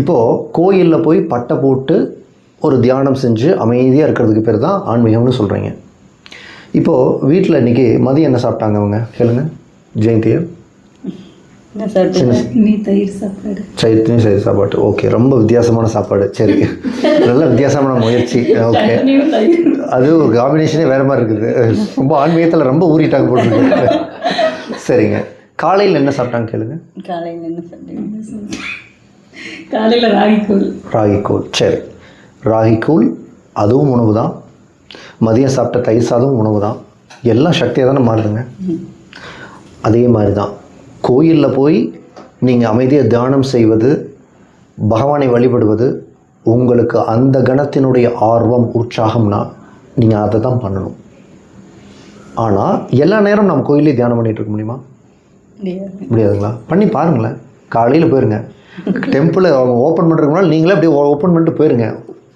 இப்போது கோயிலில் போய் பட்டை போட்டு ஒரு தியானம் செஞ்சு அமைதியாக இருக்கிறதுக்கு பேர் தான் ஆன்மீகம்னு சொல்கிறீங்க இப்போது வீட்டில் இன்றைக்கி மதியம் என்ன சாப்பிட்டாங்க அவங்க? கேளுங்க. ஜெயந்தியை என்ன சாப்பிட்டீங்க? நீ தயிர் சாப்பாடு. சைத்தனி சரி சாப்பாடு. ஓகே ரொம்ப வித்தியாசமான சாப்பாடு. சரி. நல்ல வித்தியாசமான முயற்சி. ஓகே. அது ஒரு காம்பினேஷனே வேறு மாதிரி இருக்குது. ரொம்ப ஆன்மீகத்தில் ரொம்ப ஊறிட்டாங்க போட்டுருக்கு சரிங்க. காலையில் என்ன சாப்பிட்டாங்க? கேளுங்க. காலையில் என்ன சாப்பிட்டீங்க? காலையில் ராகி கூழ் ராகி கூழ் சரி. ராகி கூழ் அதுவும் உணவு தான் மதியம் சாப்பிட்ட தயிர் சாதமும் உணவு தான் எல்லாம் சக்தியாக தானே மாறுதுங்க. அதே மாதிரி தான் கோயிலில் போய் நீங்கள் அமைதியாக தியானம் செய்வது பகவானை வழிபடுவது உங்களுக்கு அந்த கணத்தினுடைய ஆர்வம் உற்சாகம்னா நீங்கள் அதை தான் பண்ணணும். ஆனால் எல்லா நேரம் நம்ம கோயிலே தியானம் பண்ணிகிட்டு இருக்க முடியுமா? முடியாது. முடியாதுங்களா? பண்ணி பாருங்களேன். காலையில் போயிருங்க. டெம்பிளை அவங்க ஓப்பன் பண்ணுறதுக்கு முன்னாடி நீங்களே அப்படியே ஓப்பன் பண்ணிட்டு போயிருங்க.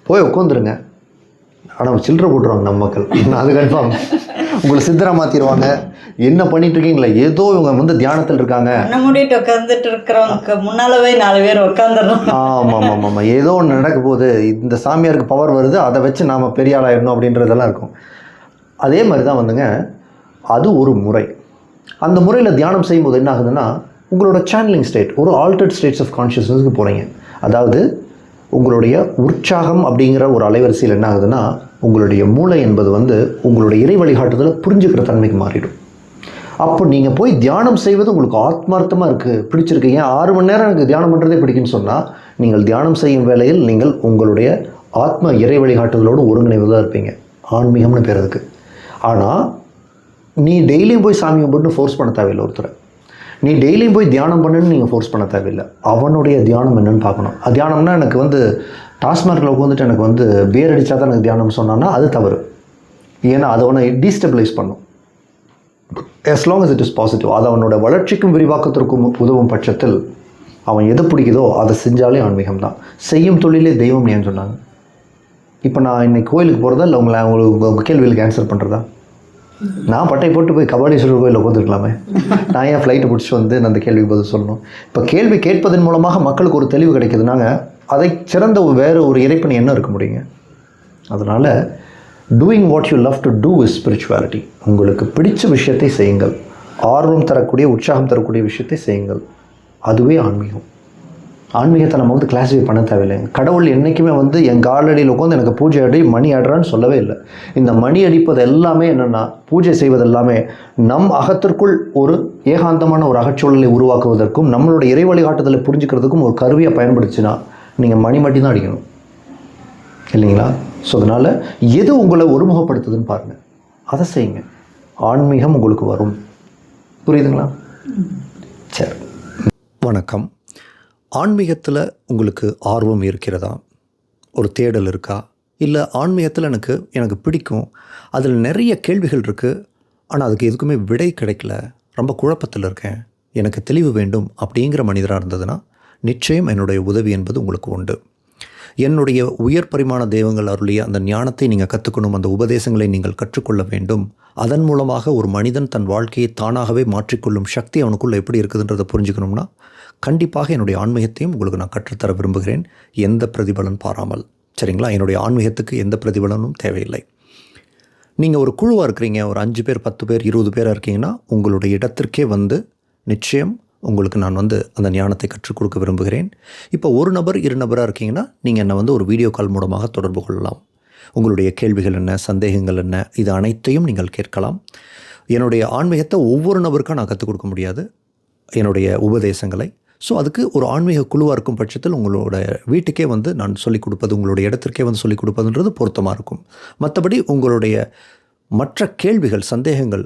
போய் உட்காந்துருங்க ஆனால் சில்லறை போட்டுருவாங்க நம்ம மக்கள். அது கன்ஃபார்ம் உங்களை சித்தரை மாற்றிடுவாங்க என்ன பண்ணிட்டு இருக்கீங்களே? ஏதோ இவங்க வந்து தியானத்தில் இருக்காங்க. மூடிட்டு உட்காந்துட்டு இருக்கிறவங்க முன்னாலவே நாலு பேர் உட்காந்துடுறோம் ஆமாம் ஆமாம் ஆமாம் ஏதோ ஒன்று நடக்க போகுது. இந்த சாமியாருக்கு பவர் வருது. அதை வச்சு நாம் பெரிய ஆளாயிடணும் அப்படின்றதெல்லாம் இருக்கும். அதே மாதிரி தான் வந்துங்க. அது ஒரு முறை. அந்த முறையில் தியானம் செய்யும்போது என்ன ஆகுதுன்னா உங்களோட சேனலிங் ஸ்டேட் ஒரு ஆல்டர்ட் ஸ்டேட்ஸ் ஆஃப் கான்ஷியஸ்னஸ்க்கு போகிறீங்க அதாவது உங்களுடைய உற்சாகம் அப்படிங்கிற ஒரு அலைவரிசையில் என்ன ஆகுதுன்னா உங்களுடைய மூளை என்பது வந்து உங்களுடைய இறை வழிகாட்டுதலை புரிஞ்சுக்கிற தன்மைக்கு மாறிடும். அப்போ நீங்கள் போய் தியானம் செய்வது உங்களுக்கு ஆத்மார்த்தமாக இருக்குது பிடிச்சிருக்கு. ஏன்? ஆறு மணி நேரம் எனக்கு தியானம் பண்ணுறதே பிடிக்குன்னு சொன்னால் நீங்கள் தியானம் செய்யும் வேளையில் நீங்கள் உங்களுடைய ஆத்ம இறை வழிகாட்டுதலோடு ஒருங்கிணைவதாக இருப்பீங்க. ஆன்மீகம்னு பேர் அதுக்கு. ஆனால் நீ டெய்லியும் போய் சாமி கும்பிட்டுன்னு ஃபோர்ஸ் பண்ண தேவையில்லை ஒருத்தரை. நீ டெய்லியும் போய் தியானம் பண்ணுன்னு நீங்கள் ஃபோர்ஸ் பண்ண தேவையில்லை. அவனுடைய தியானம் என்னன்னு பார்க்கணும். தியானம்னா எனக்கு வந்து டாஸ்மார்க்கில் உட்காந்துட்டு எனக்கு வந்து பேர் அடித்தா தான் எனக்கு தியானம் சொன்னான்னா அது தவறு. ஏன்னா அது அவனை டீஸ்டபிளைஸ் பண்ணும். As long as it is positive அது அவனோட வளர்ச்சிக்கும் விரிவாக்கத்திற்கும் உதவும் பட்சத்தில் அவன் எது பிடிக்குதோ அதை செஞ்சாலே ஆன்மீகம் தான் செய்யும் தொழிலே தெய்வம் ஏன்னு சொன்னாங்க. இப்போ நான் இன்னைக்கு கோயிலுக்கு போகிறதா இல்லை உங்களை உங்களுக்கு உங்கள் கேள்விகளுக்கு ஆன்சர் பண்ணுறதா நான் பட்டை போட்டு போய் கபாலீஸ்வரர் கோயிலில் உட்காந்துருக்கலாமே. நான் ஏன் ஃப்ளைட்டை பிடிச்சி வந்து நான் அந்த கேள்விக்கு பதில் சொல்லணும்? இப்போ கேள்வி கேட்பதன் மூலமாக மக்களுக்கு ஒரு தெளிவு கிடைக்குதுனாங்க அதை சிறந்த ஒரு வேறு ஒரு இறைப்பணி என்ன இருக்க முடியுங்க? அதனால் doing what you love to do is spirituality உங்களுக்கு பிடிச்ச விஷயத்தை செய்யுங்கள். ஆர்வம் தரக்கூடிய உற்சாகம் தரக்கூடிய விஷயத்தை செய்யுங்கள். அதுவே ஆன்மீகம். ஆன்மீகத்தை நம்ம வந்து கிளாஸிஃபை பண்ண தேவையில்லைங்க கடவுள் என்றைக்குமே வந்து என் காலடியில் உட்காந்து எனக்கு பூஜை அடி மணி ஆடுறான்னு சொல்லவே இல்லை. இந்த மணி அடிப்பது எல்லாமே என்னென்னா பூஜை செய்வது எல்லாமே நம் அகத்திற்குள் ஒரு ஏகாந்தமான ஒரு அகச்சூழலை உருவாக்குவதற்கும் நம்மளோட இறை வழிகாட்டுதலை புரிஞ்சுக்கிறதுக்கும் ஒரு கருவியை பயன்படுச்சுன்னா நீங்கள் மணி மட்டும் தான் அடிக்கணும். இல்லைங்களா? ஸோ அதனால் எது உங்களை ஒருமுகப்படுத்துதுன்னு பாருங்கள் அதை செய்யுங்க. ஆன்மீகம் உங்களுக்கு வரும். புரியுதுங்களா? சரி. வணக்கம். ஆன்மீகத்தில் உங்களுக்கு ஆர்வம் இருக்கிறதா? ஒரு தேடல் இருக்கா? இல்லை ஆன்மீகத்தில் எனக்கு எனக்கு பிடிக்கும். அதில் நிறைய கேள்விகள் இருக்குது ஆனால் அதுக்கு எதுக்குமே விடை கிடைக்கல. ரொம்ப குழப்பத்தில் இருக்கேன். எனக்கு தெளிவு வேண்டும் அப்படிங்கிற மனிதராக இருந்ததுன்னா நிச்சயம் என்னுடைய உதவி என்பது உங்களுக்கு உண்டு. என்னுடைய உயர் பரிமாண தெய்வங்கள் அருளிய அந்த ஞானத்தை நீங்கள் கற்றுக்கணும் அந்த உபதேசங்களை நீங்கள் கற்றுக்கொள்ள வேண்டும். அதன் மூலமாக ஒரு மனிதன் தன் வாழ்க்கையை தானாகவே மாற்றிக்கொள்ளும் சக்தி அவனுக்குள்ள எப்படி இருக்குதுன்றதை புரிஞ்சுக்கணும்னா கண்டிப்பாக என்னுடைய ஆன்மீகத்தையும் உங்களுக்கு நான் கற்றுத்தர விரும்புகிறேன். எந்த பிரதிபலன் பாராமல். சரிங்களா? என்னுடைய ஆன்மீகத்துக்கு எந்த பிரதிபலனும் தேவையில்லை. நீங்கள் ஒரு குழுவாக இருக்கிறீங்க ஒரு அஞ்சு பேர் பத்து பேர் இருபது பேராக இருக்கீங்கன்னா உங்களுடைய இடத்திற்கே வந்து நிச்சயம் உங்களுக்கு நான் வந்து அந்த ஞானத்தை கற்றுக் கொடுக்க விரும்புகிறேன். இப்போ ஒரு நபர் இரு நபராக இருக்கீங்கன்னா நீங்கள் என்னை வந்து ஒரு வீடியோ கால் மூலமாக தொடர்பு கொள்ளலாம். உங்களுடைய கேள்விகள் என்ன சந்தேகங்கள் என்ன இது அனைத்தையும் நீங்கள் கேட்கலாம். என்னுடைய ஆன்மீகத்தை ஒவ்வொரு நபருக்கும் நான் கற்றுக் கொடுக்க முடியாது. என்னுடைய உபதேசங்களை. ஸோ அதுக்கு ஒரு ஆன்மீக குழுவாக இருக்கும் பட்சத்தில் உங்களோட வீட்டுக்கே வந்து நான் சொல்லிக் கொடுப்பது உங்களுடைய இடத்திற்கே வந்து சொல்லிக் கொடுப்பதுன்றது பொருத்தமாக இருக்கும். மற்றபடி உங்களுடைய மற்ற கேள்விகள் சந்தேகங்கள்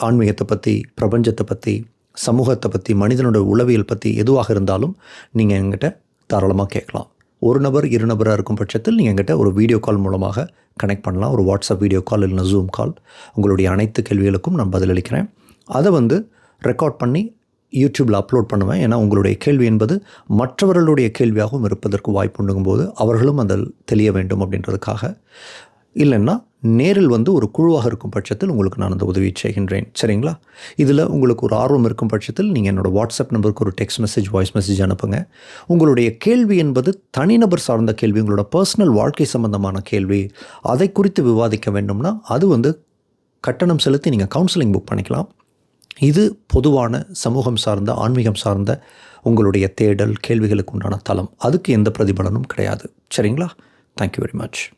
ஆன்மீகத்தை பற்றி பிரபஞ்சத்தை பற்றி சமூகத்தை பற்றி மனிதனோட உளவியல் பற்றி எதுவாக இருந்தாலும் நீங்கள் எங்கிட்ட தாராளமாக கேட்கலாம். ஒரு நபர் இரு நபராக இருக்கும் பட்சத்தில் நீங்கள் எங்கிட்ட ஒரு வீடியோ கால் மூலமாக கனெக்ட் பண்ணலாம். ஒரு வாட்ஸ்அப் வீடியோ கால் இல்லைனா ஜூம் கால் உங்களுடைய அனைத்து கேள்விகளுக்கும் நான் பதிலளிக்கிறேன். அதை வந்து ரெக்கார்ட் பண்ணி யூடியூப்பில் அப்லோட் பண்ணுவேன். ஏன்னா உங்களுடைய கேள்வி என்பது மற்றவர்களுடைய கேள்வியாகவும் இருப்பதற்கு வாய்ப்பு அவர்களும் அதில் தெளிய வேண்டும் அப்படின்றதுக்காக. இல்லைன்னா நேரில் வந்து ஒரு குழுவாக இருக்கும் பட்சத்தில் உங்களுக்கு நான் அந்த உதவியை செய்கின்றேன். சரிங்களா? இதில் உங்களுக்கு ஒரு ஆர்வம் இருக்கும் பட்சத்தில் நீங்கள் என்னோடய வாட்ஸ்அப் நம்பருக்கு ஒரு டெக்ஸ்ட் மெசேஜ் வாய்ஸ் மெசேஜ் அனுப்புங்க. உங்களுடைய கேள்வி என்பது தனிநபர் சார்ந்த கேள்வி உங்களோட பர்சனல் வாழ்க்கை சம்பந்தமான கேள்வி. அதை குறித்து விவாதிக்க வேண்டும்னா அது வந்து கட்டணம் செலுத்தி நீங்கள் கவுன்சிலிங் புக் பண்ணிக்கலாம். இது பொதுவான சமூகம் சார்ந்த ஆன்மீகம் சார்ந்த உங்களுடைய தேடல் கேள்விகளுக்கு உண்டான தளம். அதுக்கு எந்த பிரதிபலனும் கிடையாது. சரிங்களா? Thank you very much